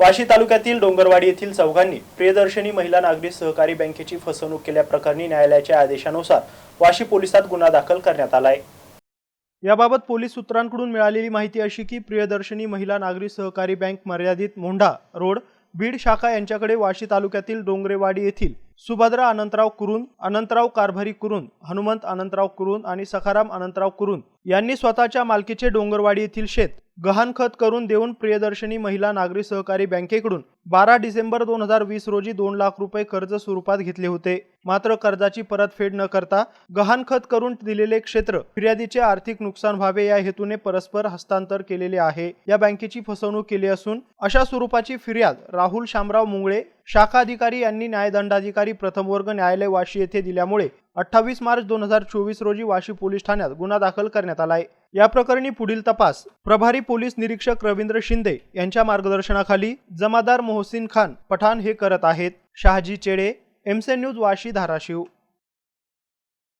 वाशी तालुक्यातील डोंगरवाडी येथील चौघांनी प्रियदर्शनी महिला नागरी सहकारी बँकेची फसवणूक केल्याप्रकरणी न्यायालयाच्या आदेशानुसार वाशी पोलिसात गुन्हा दाखल करण्यात आलाय. याबाबत पोलीस सूत्रांकडून मिळालेली माहिती अशी की प्रियदर्शनी महिला नागरी सहकारी बँक मर्यादित मोंढा रोड बीड शाखा यांच्याकडे वाशी तालुक्यातील डोंगरेवाडी येथील सुभद्रा अनंतराव कुरुन अनंतराव कारभारी कुरुन हनुमंत अनंतराव कुरुन आणि सखाराम अनंतराव कुरुन यांनी स्वतःच्या मालकीचे डोंगरवाडी येथील शेत गहाणखत करून देऊन प्रियदर्शनी महिला नागरी सहकारी बँकेकडून बारा डिसेंबर दोन हजार वीस रोजी दोन लाख रुपये कर्ज स्वरूपात घेतले होते. मात्र कर्जाची परतफेड न करता गहाणखत करून दिलेले क्षेत्र फिर्यादीचे आर्थिक नुकसान व्हावे या हेतूने परस्पर हस्तांतर केलेले आहे. या बँकेची फसवणूक केली असून अशा स्वरूपाची फिर्याद राहुल शामराव मुंगळे शाखा अधिकारी यांनी न्यायदंडाधिकारी प्रथम वर्ग न्यायालय वाशी येथे दिल्यामुळे अठ्ठावीस मार्च दोन हजार चोवीस रोजी वाशी पोलीस ठाण्यात गुन्हा दाखल करण्यात आलाय या प्रकरणी पुढील तपास प्रभारी पोलीस निरीक्षक रवींद्र शिंदे यांच्या मार्गदर्शनाखाली जमादार मोहसिन खान पठाण हे करत आहेत. शहाजी चेडे एमसे न्यूज वाशी धाराशिव.